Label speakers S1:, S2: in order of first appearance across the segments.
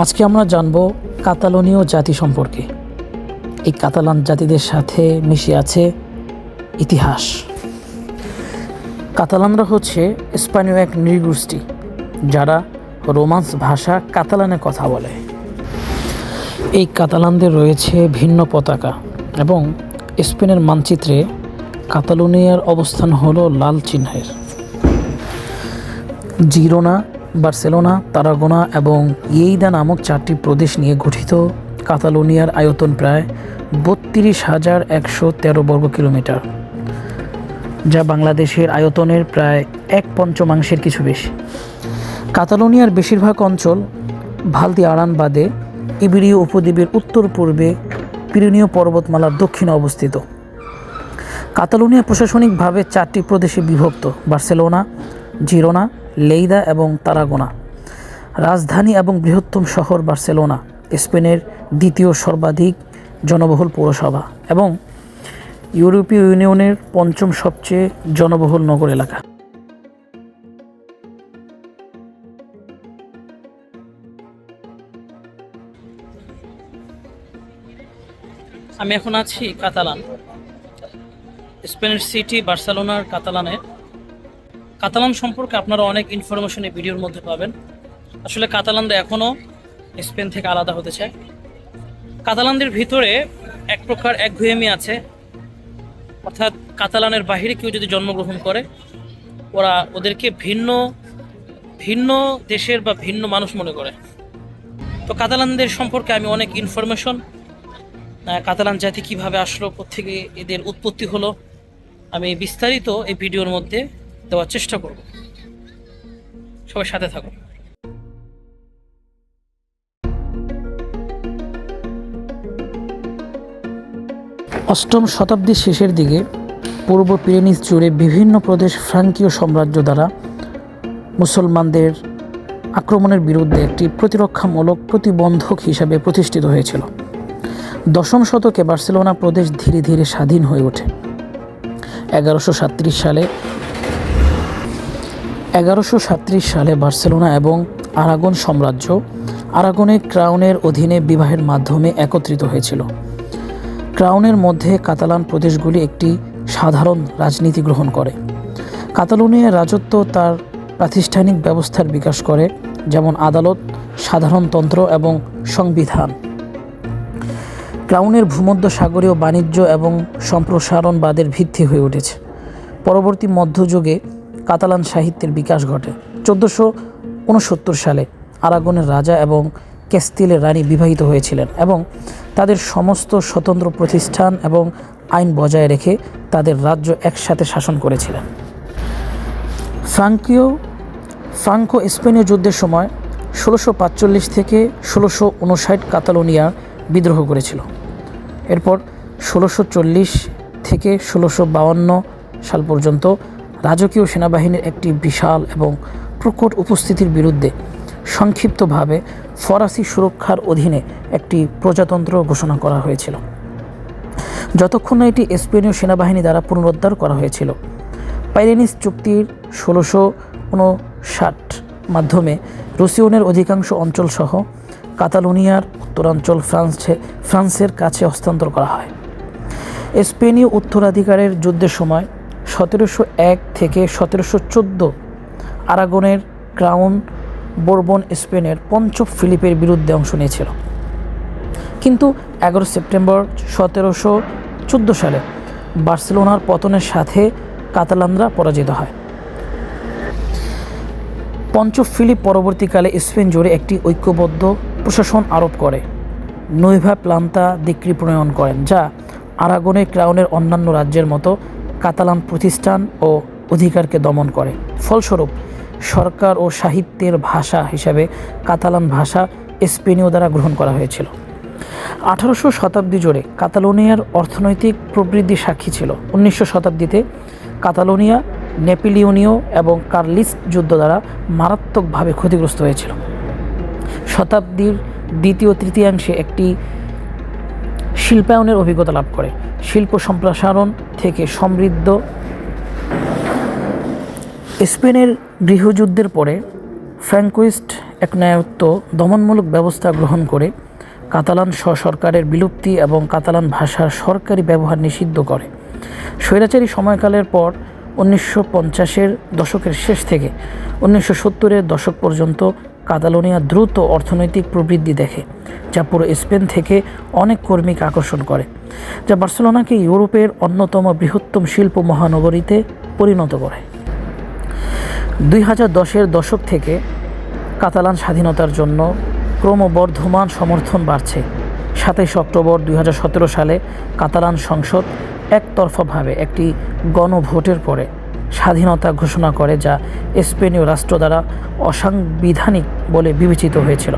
S1: আজকে আমরা জানব কাতালোনীয় জাতি সম্পর্কে। এই কাতালান জাতিদের সাথে মিশে আছে ইতিহাস। কাতালানরা হচ্ছে স্পানীয় এক নৃগোষ্ঠী, যারা রোমান্স ভাষা কাতালানে কথা বলে। এই কাতালানদের রয়েছে ভিন্ন পতাকা এবং স্পেনের মানচিত্রে কাতালোনিয়ার অবস্থান হলো লাল চিহ্নের। জিরোনা বার্সেলোনা, তারাগোনা এবং ইয়েইদা নামক চারটি প্রদেশ নিয়ে গঠিত। কাতালোনিয়ার আয়তন প্রায় বত্রিশ হাজার একশো তেরো বর্গ কিলোমিটার, যা বাংলাদেশের আয়তনের প্রায় এক পঞ্চমাংশের কিছু বেশি। কাতালোনিয়ার বেশিরভাগ অঞ্চল ভালদি আড়ান বাদে ইবিরীয় উপদ্বীপের উত্তর পূর্বে পিরিনীয় পর্বতমালার দক্ষিণে অবস্থিত। কাতালোনিয়া প্রশাসনিকভাবে চারটি প্রদেশে বিভক্ত, বার্সেলোনা জিরোনা, লেইদা এবং তারাগোনা। রাজধানী এবং বৃহত্তম শহর বার্সেলোনা, স্পেনের দ্বিতীয় সর্বাধিক জনবহুল পৌরসভা এবং ইউরোপীয় ইউনিয়নের পঞ্চম সবচেয়ে জনবহুল নগর এলাকা। আমি এখন আছি কাতালান। স্পেনের সিটি বার্সেলোনার কাতালানে কাতালান সম্পর্কে আপনারা অনেক ইনফরমেশন এই ভিডিওর মধ্যে পাবেন। আসলে কাতালানরা এখনও স্পেন থেকে আলাদা হতে চায়। কাতালানদের ভিতরে এক প্রকার একঘেয়েমি আছে। অর্থাৎ কাতালানের বাইরে কেউ যদি জন্মগ্রহণ করে, ওরা ওদেরকে ভিন্ন ভিন্ন দেশের বা ভিন্ন মানুষ মনে করে। তো কাতালানদের সম্পর্কে আমি অনেক ইনফরমেশন কাতালান জাতি কীভাবে আসলো থেকে এদের উৎপত্তি হলো, আমি বিস্তারিত এই ভিডিওর মধ্যে দেওয়ার চেষ্টা করব। সবাই সাথে থাকুন। অষ্টম শতাব্দীর শেষের দিকে পূর্ব পিরেনিস জুড়ে বিভিন্ন প্রদেশ ফ্রাঙ্কীয় সাম্রাজ্য দ্বারা মুসলমানদের আক্রমণের বিরুদ্ধে একটি প্রতিরক্ষামূলক প্রতিবন্ধক হিসাবে প্রতিষ্ঠিত হয়েছিল। দশম শতকে বার্সেলোনা প্রদেশ ধীরে ধীরে স্বাধীন হয়ে ওঠে। এগারোশো সালে এগারোশো সালে বার্সেলোনা এবং আরাগন সাম্রাজ্য আরাগনের ক্রাউনের অধীনে বিবাহের মাধ্যমে একত্রিত হয়েছিল। ক্রাউনের মধ্যে কাতালান প্রদেশগুলি একটি সাধারণ রাজনীতি গ্রহণ করে। কাতালোনিয়ার রাজত্ব তার প্রাতিষ্ঠানিক ব্যবস্থার বিকাশ করে, যেমন আদালত সাধারণতন্ত্র এবং সংবিধান। ক্রাউনের ভূমধ্য সাগরীয় বাণিজ্য এবং সম্প্রসারণবাদের ভিত্তি হয়ে উঠেছে। পরবর্তী মধ্যযুগে কাতালান সাহিত্যের বিকাশ ঘটে। চোদ্দোশো উনসত্তর সালে আরাগনের রাজা এবং ক্যাস্তিলের রানী বিবাহিত হয়েছিলেন এবং তাদের সমস্ত স্বতন্ত্র প্রতিষ্ঠান এবং আইন বজায় রেখে তাদের রাজ্য একসাথে শাসন করেছিলেন। ফ্রাঙ্কীয় ফ্রাঙ্কো স্পেনীয় যুদ্ধের সময় ষোলোশো পাঁচচল্লিশ থেকে ষোলোশো উনষাট কাতালোনিয়া বিদ্রোহ করেছিল। এরপর ষোলোশো চল্লিশ থেকে ষোলোশো বাউান্ন সাল পর্যন্ত রাজকীয় সেনাবাহিনীর একটি বিশাল এবং প্রকট উপস্থিতির বিরুদ্ধে সংক্ষিপ্তভাবে ফরাসি সুরক্ষার অধীনে একটি প্রজাতন্ত্র ঘোষণা করা হয়েছিল। যতক্ষণ না এটি স্পেনীয় সেনাবাহিনী দ্বারা পুনরুদ্ধার করা হয়েছিল। পাইরেনিস চুক্তির ষোলোশো উনষাট মাধ্যমে রুসিওনের অধিকাংশ অঞ্চলসহ কাতালোনিয়ার, উত্তরাঞ্চল ফ্রান্সে, ফ্রান্সের কাছে হস্তান্তর করা হয়। স্পেনীয় উত্তরাধিকারের যুদ্ধের সময় সতেরোশো এক থেকে সতেরোশো চোদ্দ আরাগনের ক্রাউন বোরবন স্পেনের পঞ্চ ফিলিপের বিরুদ্ধে অংশ নিয়েছিল। কিন্তু এগারো সেপ্টেম্বর সতেরোশো চোদ্দ সালে বার্সেলোনার পতনের সাথে কাতালানরা পরাজিত হয়। পঞ্চ ফিলিপ পরবর্তীকালে স্পেন জুড়ে একটি ঐক্যবদ্ধ প্রশাসন আরোপ করে, নৈভা প্লান্তা দিক্রি প্রণয়ন করেন, যা আরাগনের ক্রাউনের অন্যান্য রাজ্যের মতো কাতালান প্রতিষ্ঠান ও অধিকারকে দমন করে। ফলস্বরূপ, সরকার ও সাহিত্যের ভাষা হিসাবে কাতালান ভাষা স্পেনীয় দ্বারা গ্রহণ করা হয়েছিল। আঠারোশো শতাব্দী জুড়ে কাতালোনিয়ার অর্থনৈতিক প্রবৃদ্ধি সাক্ষী ছিল। উনিশশো শতাব্দীতে কাতালোনিয়া নেপিলিয়নীয় এবং কার্লিস্ট যুদ্ধ দ্বারা মারাত্মকভাবে ক্ষতিগ্রস্ত হয়েছিল। শতাব্দীর দ্বিতীয় তৃতীয়াংশে একটি শিল্পায়নের অভিজ্ঞতা লাভ করে। শিল্প সম্প্রসারণ থেকে সমৃদ্ধ। স্পেনের গৃহযুদ্ধের পরে ফ্র্যাঙ্কুইস্ট এক একনায়ত্ব দমনমূলক ব্যবস্থা গ্রহণ করে কাতালান সরকারের বিলুপ্তি এবং কাতালান ভাষার সরকারি ব্যবহার নিষিদ্ধ করে। স্বৈরাচারী সময়কালের পর উনিশশো পঞ্চাশের দশকের শেষ থেকে উনিশশো সত্তরের দশক পর্যন্ত কাতালোনিয়া দ্রুত অর্থনৈতিক প্রবৃদ্ধি দেখে, যা পুরো স্পেন থেকে অনেক কর্মীকে আকর্ষণ করে, যা বার্সেলোনাকে ইউরোপের অন্যতম বৃহত্তম শিল্প মহানগরীতে পরিণত করে। দুই হাজার দশের দশক থেকে কাতালান স্বাধীনতার জন্য ক্রমবর্ধমান সমর্থন বাড়ছে। সাতাইশ অক্টোবর দুই হাজার সতেরো সালে কাতালান সংসদ একতরফাভাবে একটি গণভোটের পরে স্বাধীনতা ঘোষণা করে যা স্পেনীয় রাষ্ট্র দ্বারা অসাংবিধানিক বলে বিবেচিত হয়েছিল।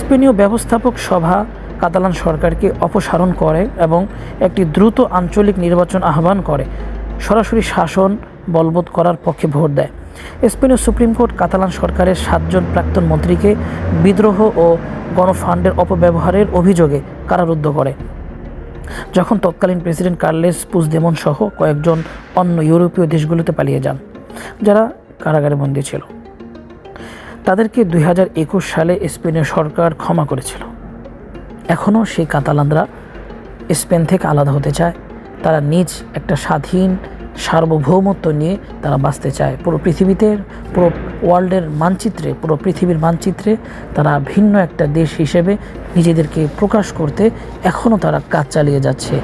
S1: স্পেনীয় ব্যবস্থাপক সভা কাতালান সরকারকে অপসারণ করে এবং একটি দ্রুত আঞ্চলিক নির্বাচন আহ্বান করে, সরাসরি শাসন বলবৎ করার পক্ষে ভোট দেয়। স্পেনীয় সুপ্রিম কোর্ট কাতালান সরকারের সাতজন প্রাক্তন মন্ত্রীকে বিদ্রোহ ও গণফান্ডের অপব্যবহারের অভিযোগে কারারুদ্ধ করে। যখন তৎকালীন প্রেসিডেন্ট কার্লেস পুজদেমন সহ কয়েকজন অন্য ইউরোপীয় দেশগুলোতে পালিয়ে যান, যারা কারাগারে বন্দী ছিল। তাদেরকে দুই হাজার একুশ সালে স্পেনের সরকার ক্ষমা করেছিল। এখনও সেই কাতালানরা স্পেন থেকে আলাদা হতে চায়। তারা নিজ একটা স্বাধীন সার্বভৌমত্ব নিয়ে তারা বাঁচতে চায়। পুরো পৃথিবীতে, পুরো ওয়ার্ল্ডের মানচিত্রে, পুরো পৃথিবীর মানচিত্রে তারা ভিন্ন একটা দেশ হিসেবে নিজেদেরকে প্রকাশ করতে এখনও তারা কাজ চালিয়ে যাচ্ছে।